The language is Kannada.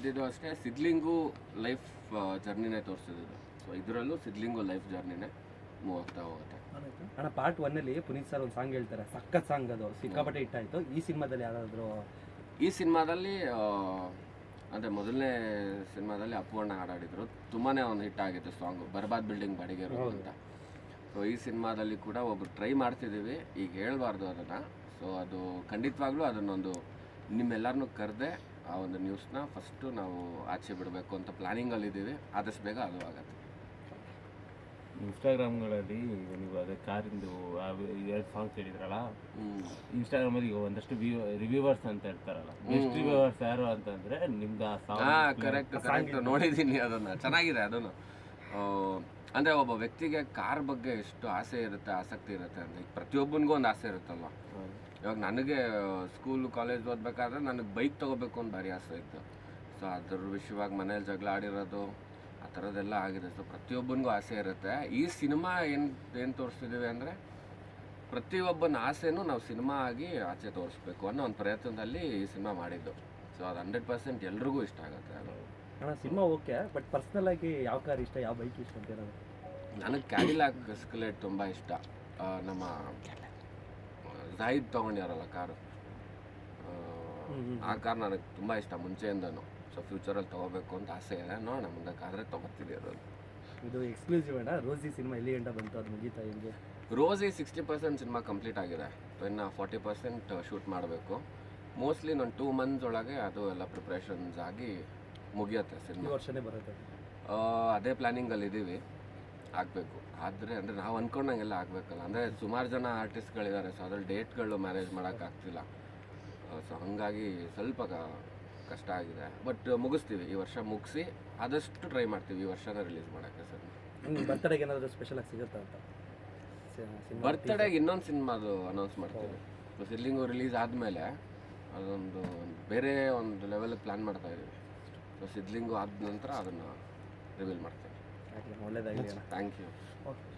ಇದ್ದಿದ್ದು ಅಷ್ಟೇ ಸಿದ್ಲಿಂಗು ಲೈಫ್ ಜರ್ನಿನೇ ತೋರಿಸಿದ್ದು ಸೊ ಇದರಲ್ಲೂ ಸಿದ್ಲಿಂಗು ಲೈಫ್ ಜರ್ನಿನೇ ಮೂವ್ ಆಗ್ತಾ ಹೋಗುತ್ತೆ. ಅಣ್ಣ ಪಾರ್ಟ್ ಒನ್ನಲ್ಲಿ ಪುನೀತ್ ಸರ್ ಒಂದು ಸಾಂಗ್ ಹೇಳ್ತಾರೆ ಸಖತ್ ಸಾಂಗ್ ಅದು. ಸಿಕ್ಕಾಪಟ್ಟೆ ಆಯ್ತು. ಈ ಸಿನಿಮಾದಲ್ಲಿ ಯಾರಾದರೂ ಈ ಸಿನಿಮಾದಲ್ಲಿ ಅಂದರೆ ಮೊದಲನೇ ಸಿನಿಮಾದಲ್ಲಿ ಅಪ್ಪು ಅಣ್ಣ ಹಾಡಾಡಿದ್ರು. ತುಂಬಾ ಒಂದು ಹಿಟ್ ಆಗಿತ್ತು ಸಾಂಗು ಬರ್ಬಾದ್ ಬಿಲ್ಡಿಂಗ್ ಬಾಡಿಗೆ ಅಂತ. ಸೊ ಈ ಸಿನಿಮಾದಲ್ಲಿ ಕೂಡ ಒಬ್ರು ಟ್ರೈ ಮಾಡ್ತಿದ್ದೀವಿ. ಈಗ ಹೇಳ್ಬಾರ್ದು ಅದನ್ನು. ಸೊ ಅದು ಖಂಡಿತವಾಗ್ಲೂ ಅದನ್ನೊಂದು ನಿಮ್ಮೆಲ್ಲರನ್ನೂ ಕರೆದೆ ಆ ಒಂದು ನ್ಯೂಸ್ನ ಫಸ್ಟು ನಾವು ಆಚೆ ಬಿಡಬೇಕು ಅಂತ ಪ್ಲ್ಯಾನಿಂಗಲ್ಲಿದ್ದೀವಿ ಆದಷ್ಟು ಬೇಗ ಅದು ಆಗುತ್ತೆ. ಇನ್ಸ್ಟಾಗ್ರಾಮ್ಗಳಲ್ಲಿ ನೀವು ಅದೇ ಕಾರಿಂದು ಎರಡು ಸಾಂಗ್ಸ್ ಹೇಳಿದ್ರಲ್ಲ. ಇನ್ಸ್ಟಾಗ್ರಾಮಲ್ಲಿ ಈಗ ಒಂದಷ್ಟು ರಿವ್ಯೂವರ್ಸ್ ಅಂತ ಇರ್ತಾರಲ್ಲ ಬೆಸ್ಟ್ ರಿವ್ಯೂವರ್ಸ್ ಯಾರು ಅಂತಂದ್ರೆ ನಿಮ್ದು ಆ ಸಾಂಗ್ ಕರೆಕ್ಟ್ ಕರೆಕ್ಟ್ ನೋಡಿದ್ದೀನಿ ಅದನ್ನ. ಚೆನ್ನಾಗಿದೆ ಅದನ್ನು. ಅಂದ್ರೆ ಒಬ್ಬ ವ್ಯಕ್ತಿಗೆ ಕಾರ್ ಬಗ್ಗೆ ಎಷ್ಟು ಆಸೆ ಇರುತ್ತೆ ಆಸಕ್ತಿ ಇರುತ್ತೆ ಅಂದರೆ ಪ್ರತಿಯೊಬ್ಬನಿಗೂ ಒಂದು ಆಸೆ ಇರುತ್ತಲ್ವ? ಇವಾಗ ನನಗೆ ಸ್ಕೂಲ್ ಕಾಲೇಜ್ ಓದಬೇಕಾದ್ರೆ ನನಗೆ ಬೈಕ್ ತೊಗೋಬೇಕು ಅಂತ ಭಾರಿ ಆಸೆ ಇತ್ತು. ಸೊ ಅದ್ರ ವಿಷಯವಾಗಿ ಮನೇಲಿ ಜಗಳ ಆಡಿರೋದು ಆ ಥರದ್ದೆಲ್ಲ ಆಗಿದೆ. ಸೊ ಪ್ರತಿಯೊಬ್ಬನಿಗೂ ಆಸೆ ಇರುತ್ತೆ. ಈ ಸಿನಿಮಾ ಏನು ಏನು ತೋರಿಸ್ತಿದ್ದೀವಿ ಅಂದರೆ ಪ್ರತಿಯೊಬ್ಬನ ಆಸೆನೂ ನಾವು ಸಿನಿಮಾ ಆಗಿ ಆಚೆ ತೋರಿಸ್ಬೇಕು ಅನ್ನೋ ಒಂದು ಪ್ರಯತ್ನದಲ್ಲಿ ಈ ಸಿನಿಮಾ ಮಾಡಿದ್ದು. ಸೊ ಅದು ಹಂಡ್ರೆಡ್ ಪರ್ಸೆಂಟ್ ಎಲ್ರಿಗೂ ಇಷ್ಟ ಆಗುತ್ತೆ. ಅದು ಅಣ್ಣ ಸಿನಿಮಾ ಓಕೆ ಬಟ್ ಪರ್ಸ್ನಲ್ ಆಗಿ ಯಾವ ಕಾರ್ ಇಷ್ಟ ಯಾವ ಬೈಕ್ ಇಷ್ಟ ಅಂತ ಏನಾದ್ರು? ನನಗೆ ಕ್ಯಾಡಿಲಾಕ್ ಸ್ಕಲೇಟ್ ತುಂಬ ಇಷ್ಟ. ಆ, ನಮ್ಮ ಜಾಹಿದ್ ತೊಗೊಂಡ್ಯಾರಲ್ಲ ಕಾರು ಆ ಕಾರ್ ನನಗೆ ತುಂಬ ಇಷ್ಟ ಮುಂಚೆಯಿಂದನು. ಸೊ ಫ್ಯೂಚರಲ್ಲಿ ತೊಗೋಬೇಕು ಅಂತ ಆಸೆ ಇದೆ. ನೋಡೋಣ ಮುಂದಕ್ಕಾದರೆ ತೊಗೋತೀನಿ ಅದನ್ನು ಇದು ಎಕ್ಸ್ಕ್ಲೂಸಿವ್ ಅಣ್ಣ ರೋಜಿ ಸಿನಿಮಾ ಎಲ್ಲಿ ಗಂಟ ಬಂತು ಅದು ಮುಗೀತಾ ಹಿಂಗೆ? Rosy sixty percent cinema complete ಆಗಿದೆ. ಇನ್ನು ಫಾರ್ಟಿ ಪರ್ಸೆಂಟ್ ಶೂಟ್ ಮಾಡಬೇಕು. ಮೋಸ್ಟ್ಲಿ ನಾನು ಟೂ ಮಂತ್ಸ್ ಒಳಗೆ ಅದು ಎಲ್ಲ ಪ್ರಿಪ್ರೇಷನ್ಸ್ ಆಗಿ ಮುಗಿಯುತ್ತೆ ಈ ಸಿನಿಮಾ ವರ್ಷನೇ ಬರುತ್ತೆ. ಅದೇ ಪ್ಲ್ಯಾನಿಂಗಲ್ಲಿ ಇದ್ದೀವಿ ಆಗಬೇಕು. ಆದರೆ ಅಂದರೆ ನಾವು ಅಂದ್ಕೊಂಡಂಗೆಲ್ಲ ಆಗಬೇಕಲ್ಲ. ಅಂದರೆ ಸುಮಾರು ಜನ ಆರ್ಟಿಸ್ಟ್ಗಳಿದ್ದಾರೆ ಸೊ ಅದ್ರಲ್ಲಿ ಡೇಟ್ಗಳು ಮ್ಯಾನೇಜ್ ಮಾಡೋಕ್ಕಾಗ್ತಿಲ್ಲ ಸೊ ಹಾಗಾಗಿ ಸ್ವಲ್ಪ ಕ- ಕಷ್ಟ ಆಗಿದೆ. ಬಟ್ ಮುಗಿಸ್ತೀವಿ. ಈ ವರ್ಷ ಮುಗಿಸಿ ಆದಷ್ಟು ಟ್ರೈ ಮಾಡ್ತೀವಿ. ಈ ವರ್ಷನೇ ರಿಲೀಸ್ ಮಾಡೋಕ್ಕೆ ಸರ್ ನಿಮ್ಗೆ ಬರ್ತಡೆಗೆ ಏನಾದರೂ ಸ್ಪೆಷಲ್ ಆಗಿ ಸಿಗುತ್ತಾ ಅಂತ? ಸಿನಿಮಾ ಬರ್ತ್ಡೇಗೆ ಇನ್ನೊಂದು ಸಿನಿಮಾದು ಅನೌನ್ಸ್ ಮಾಡ್ತೀವಿ. ಸೊ ಸಿಲ್ಲಿಂಗು ರಿಲೀಸ್ ಆದಮೇಲೆ ಅದೊಂದು ಬೇರೆ ಒಂದು ಲೆವೆಲ್ ಪ್ಲ್ಯಾನ್ ಮಾಡ್ತಾ ಇದ್ದೀವಿ ಸಿದ್ಲಿಂಗು ಆದ ನಂತರ ಅದನ್ನು ರಿವೀಲ್ ಮಾಡ್ತೇನೆ ಥ್ಯಾಂಕ್ ಯು ಓಕೆ